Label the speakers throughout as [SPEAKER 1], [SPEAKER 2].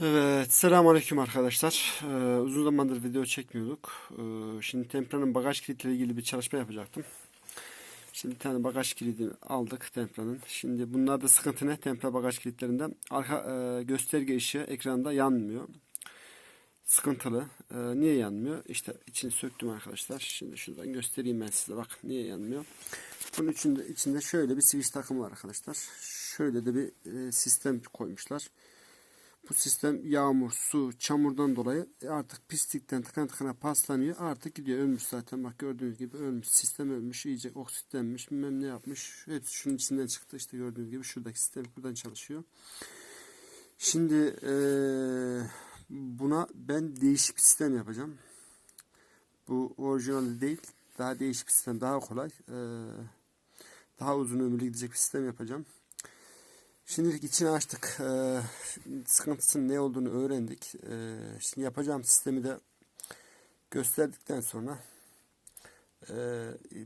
[SPEAKER 1] Evet, selamünaleyküm arkadaşlar. Ee, uzun zamandır video çekmiyorduk. Ee, şimdi Tempra'nın bagaj kilitle ilgili bir çalışma yapacaktım. Şimdi bir tane bagaj kilidi aldık Tempra'nın. Şimdi bunlarda sıkıntı ne? Tempra bagaj kilitlerinde arka e, gösterge ışığı ekranda yanmıyor. Sıkıntılı. Ee, niye yanmıyor? İşte içini söktüm arkadaşlar. Şimdi şuradan göstereyim ben size. Bak niye yanmıyor. Bunun içinde, içinde şöyle bir switch takımı var arkadaşlar. Şöyle de bir e, sistem koymuşlar. Bu sistem yağmur, su, çamurdan dolayı artık pislikten tıkan tıkana paslanıyor. Artık gidiyor ölmüş zaten. Bak gördüğünüz gibi ölmüş. Sistem ölmüş. iyice oksitlenmiş. Bilmem ne yapmış. Hepsi şunun içinden çıktı. İşte gördüğünüz gibi şuradaki sistem buradan çalışıyor. Şimdi eee, buna ben değişik bir sistem yapacağım. Bu orijinal değil. Daha değişik bir sistem. Daha kolay. Eee, daha uzun ömürlü gidecek bir sistem yapacağım. Şimdilik içini açtık. Ee, sıkıntısının ne olduğunu öğrendik. Ee, şimdi yapacağım sistemi de gösterdikten sonra e,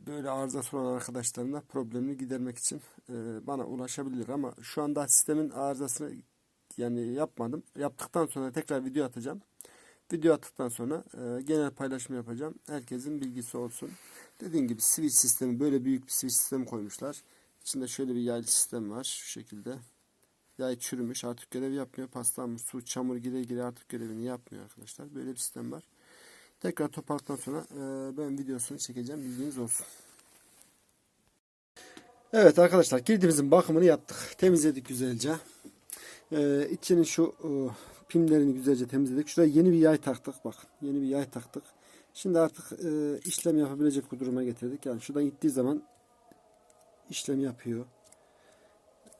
[SPEAKER 1] böyle arızası olan arkadaşlarım da problemini gidermek için e, bana ulaşabilir. Ama şu anda sistemin arızasını yani yapmadım. Yaptıktan sonra tekrar video atacağım. Video attıktan sonra e, genel paylaşım yapacağım. Herkesin bilgisi olsun. Dediğim gibi switch sistemi böyle büyük bir switch sistemi koymuşlar. İçinde şöyle bir yaylı sistem var şu şekilde. Yay çürümüş artık görev yapmıyor. Paslanmış su, çamur gire gire artık görevini yapmıyor arkadaşlar. Böyle bir sistem var. Tekrar toparladıktan sonra e, ben videosunu çekeceğim. Bilginiz olsun. Evet arkadaşlar kilidimizin bakımını yaptık. Temizledik güzelce. E, içinin şu e, pimlerini güzelce temizledik. Şuraya yeni bir yay taktık. Bak yeni bir yay taktık. Şimdi artık e, işlem yapabilecek bir duruma getirdik. Yani şuradan gittiği zaman işlem yapıyor.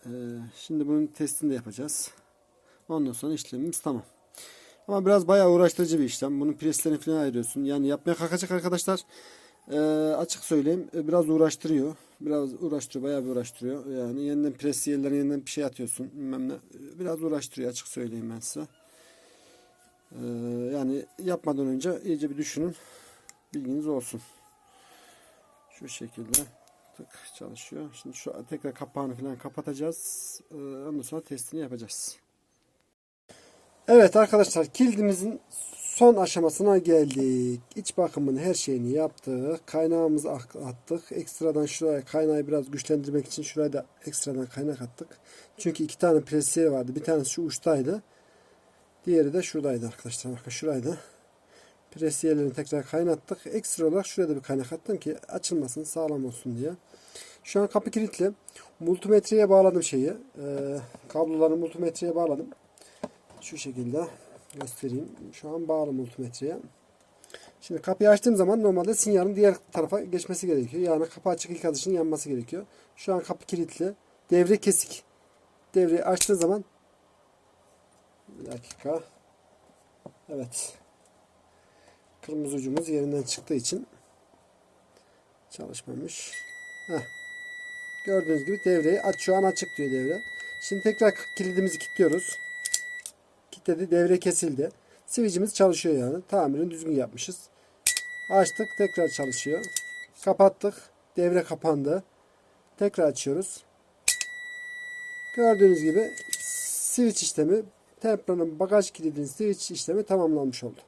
[SPEAKER 1] Ee, şimdi bunun testini de yapacağız. Ondan sonra işlemimiz tamam. Ama biraz bayağı uğraştırıcı bir işlem. Bunun preslerini falan ayırıyorsun. Yani yapmaya kalkacak arkadaşlar. Ee, açık söyleyeyim e, biraz uğraştırıyor. Biraz uğraştırıyor. Bayağı bir uğraştırıyor. Yani yeniden pres yerlerine yeniden bir şey atıyorsun. Bilmem ne. Ee, Biraz uğraştırıyor açık söyleyeyim ben size. Ee, yani yapmadan önce iyice bir düşünün. Bilginiz olsun. Şu şekilde tık çalışıyor. Şimdi şu tekrar kapağını falan kapatacağız. Ee, ondan sonra testini yapacağız. Evet arkadaşlar kilidimizin son aşamasına geldik. İç bakımını her şeyini yaptık. Kaynağımızı attık. Ekstradan şuraya kaynağı biraz güçlendirmek için şuraya da ekstradan kaynak attık. Çünkü iki tane presiye vardı. Bir tanesi şu uçtaydı. Diğeri de şuradaydı arkadaşlar. Bakın şuraydı. Presiyelerini tekrar kaynattık. Ekstra olarak şuraya bir kaynak attım ki açılmasın sağlam olsun diye. Şu an kapı kilitli. Multimetreye bağladım şeyi. Ee, kabloları multimetreye bağladım. Şu şekilde göstereyim. Şu an bağlı multimetreye. Şimdi kapıyı açtığım zaman normalde sinyalin diğer tarafa geçmesi gerekiyor. Yani kapı açık ilk atışın yanması gerekiyor. Şu an kapı kilitli. Devre kesik. Devreyi açtığı zaman bir dakika. Evet. Kırmızı ucumuz yerinden çıktığı için çalışmamış. Heh. Gördüğünüz gibi devreyi aç şu an açık diyor devre. Şimdi tekrar kilidimizi kilitliyoruz. Kilitledi devre kesildi. Switch'imiz çalışıyor yani. Tamirini düzgün yapmışız. Açtık tekrar çalışıyor. Kapattık. Devre kapandı. Tekrar açıyoruz. Gördüğünüz gibi switch işlemi Tempra'nın bagaj kilidinin switch işlemi tamamlanmış oldu.